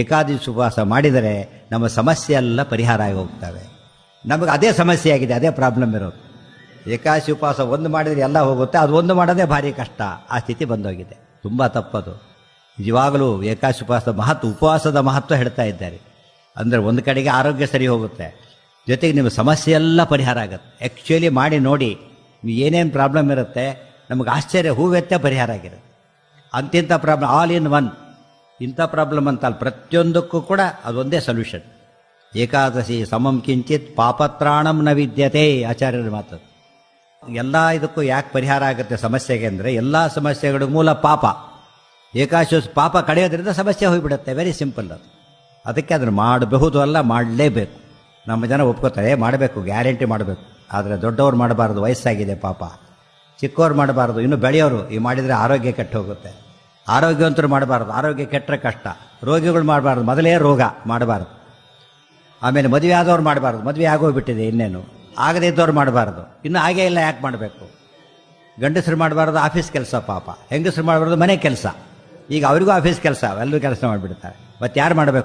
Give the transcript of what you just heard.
ಏಕಾದಶಿ ಉಪವಾಸ ಮಾಡಿದರೆ ನಮ್ಮ ಸಮಸ್ಯೆ ಎಲ್ಲ ಪರಿಹಾರ ಆಗಿ ಹೋಗ್ತವೆ. ನಮಗೆ ಅದೇ ಸಮಸ್ಯೆ ಆಗಿದೆ, ಅದೇ ಪ್ರಾಬ್ಲಮ್ ಇರೋದು. ಏಕಾದಶಿ ಉಪವಾಸ ಒಂದು ಮಾಡಿದರೆ ಎಲ್ಲ ಹೋಗುತ್ತೆ, ಅದು ಒಂದು ಮಾಡೋದೇ ಭಾರಿ ಕಷ್ಟ. ಆ ಸ್ಥಿತಿ ಬಂದೋಗಿದೆ. ತುಂಬ ತಪ್ಪದು. ನಿಜವಾಗಲೂ ಏಕಾದಶಿ ಉಪವಾಸದ ಮಹತ್ವ ಉಪವಾಸದ ಮಹತ್ವ ಹೇಳ್ತಾ ಇದ್ದಾರೆ. ಅಂದರೆ ಒಂದು ಕಡೆಗೆ ಆರೋಗ್ಯ ಸರಿ ಹೋಗುತ್ತೆ. ಜೊತೆಗೆ ನಿಮ್ಮ ಸಮಸ್ಯೆ ಎಲ್ಲ ಪರಿಹಾರ ಆಗುತ್ತೆ. ಆ್ಯಕ್ಚುಲಿ ಮಾಡಿ ನೋಡಿ ಏನೇನು ಪ್ರಾಬ್ಲಮ್ ಇರುತ್ತೆ, ನಮಗೆ ಆಶ್ಚರ್ಯ, ಹೂವೆತ್ತೇ ಪರಿಹಾರ ಆಗಿರುತ್ತೆ. ಅಂತಿಂಥ ಪ್ರಾಬ್ಲಮ್ ಆಲ್ ಇನ್ ಒನ್ ಇಂಥ ಪ್ರಾಬ್ಲಮ್ ಅಂತಲ್ಲ ಪ್ರತಿಯೊಂದಕ್ಕೂ ಕೂಡ ಅದೊಂದೇ ಸೊಲ್ಯೂಷನ್ ಏಕಾದಶಿ ಸಮಂ ಕಿಂಚಿತ್ ಪಾಪತ್ರಾಣಂ ನ ವಿದ್ಯತೆ ಆಚಾರ್ಯರ ಮಾತು. ಎಲ್ಲ ಇದಕ್ಕೂ ಯಾಕೆ ಪರಿಹಾರ ಆಗುತ್ತೆ ಸಮಸ್ಯೆಗೆ ಅಂದರೆ ಎಲ್ಲ ಸಮಸ್ಯೆಗಳ ಮೂಲ ಪಾಪ. ಏಕಾದಶಿ ಪಾಪ ಕಳೆಯೋದ್ರಿಂದ ಸಮಸ್ಯೆ ಹೋಗಿಬಿಡುತ್ತೆ ವೆರಿ ಸಿಂಪಲ್ ಅದು. ಅದಕ್ಕೆ ಅದನ್ನು ಮಾಡಬಹುದು ಅಲ್ಲ, ಮಾಡಲೇಬೇಕು. ನಮ್ಮ ಜನ ಒಪ್ಕೋತಾರೆ ಮಾಡಬೇಕು, ಗ್ಯಾರಂಟಿ ಮಾಡಬೇಕು. ಆದರೆ ದೊಡ್ಡವ್ರು ಮಾಡಬಾರ್ದು, ವಯಸ್ಸಾಗಿದೆ ಪಾಪ. ಚಿಕ್ಕವ್ರು ಮಾಡಬಾರ್ದು, ಇನ್ನು ಬೆಳೆಯೋರು, ಈ ಮಾಡಿದರೆ ಆರೋಗ್ಯ ಕೆಟ್ಟು ಹೋಗುತ್ತೆ ಆರೋಗ್ಯವಂತರು ಮಾಡಬಾರ್ದು. ಆರೋಗ್ಯ ಕೆಟ್ಟರೆ ಕಷ್ಟ. ರೋಗಿಗಳು ಮಾಡಬಾರ್ದು. ಮೊದಲೇ ರೋಗ ಮಾಡಬಾರ್ದು. ಆಮೇಲೆ ಮದುವೆ ಆದವ್ರು ಮಾಡಬಾರ್ದು. ಮದುವೆ ಆಗೋಗ್ಬಿಟ್ಟಿದೆ ಇನ್ನೇನು. ಆಗದೇ ಇದ್ದವ್ರು ಮಾಡಬಾರ್ದು. ಇನ್ನು ಹಾಗೇ ಇಲ್ಲ, ಯಾಕೆ ಮಾಡಬೇಕು? ಗಂಡಸರು ಮಾಡಬಾರ್ದು, ಆಫೀಸ್ ಕೆಲಸ ಪಾಪ. ಹೆಂಗಸರು ಮಾಡಬಾರ್ದು, ಮನೆ ಕೆಲಸ. ಈಗ ಅವರಿಗೂ ಆಫೀಸ್ ಕೆಲಸ ಎಲ್ಲರೂ ಕೆಲಸ ಮಾಡಿಬಿಡ್ತಾರೆ. ಮತ್ತೆ ಯಾರು ಮಾಡಬೇಕು?